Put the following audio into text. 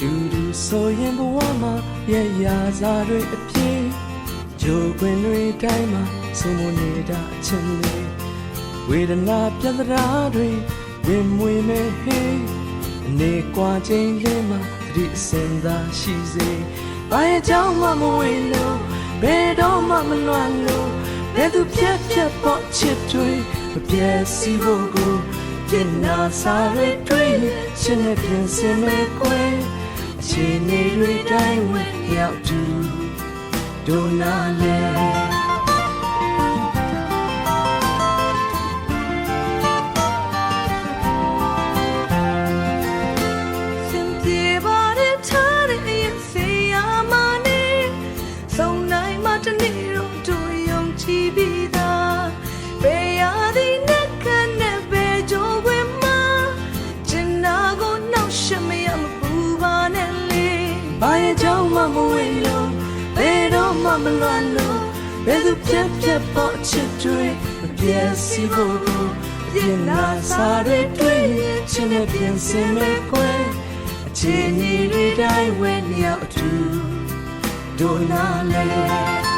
တူတူဆိုရင်ဘဝမှာရရစားတွေအပြည့်ဂျိုခွင်တွေတိုင်းမှာစုံမနေတာအချင်းလေးဝေဒနာပြဿနာတွေဝင်မွေမဲ့ဟေးအနေကွာခြင်းလေးမှာသတိစင်သာရှိစေဘာရဲ့ကြောင့်မှမဝေလို့ဘယ်တော့မှမလွမ်းလို့ဘယ်သူပြတ်ပြတ်ပေါ့ချစ်တွေမပြည့်စီဖို့ကိုပြင်နာစားရတွေ့ရှင်နဲ့ပြင်စင်မဲ့ကွယ်အ ချိန်တွေတိုင်းဝင်ရောက်တူဒိုနာလေ ရဲ့ကြောင့်မှမဝေလို့ဘယ်တော့မှမလွမ်းလို့ဘယ်သူပြတ်ပြတ်ပေါ့ချစ်တွေမပြည့်စီဖို့ကိုပြင်နာစားရတွေ့ချင်းနဲ့ပြင်စင်မဲ့ကွယ်အချိန်တွေတိုင်းဝင်ရောက်တူဒိုနာလေ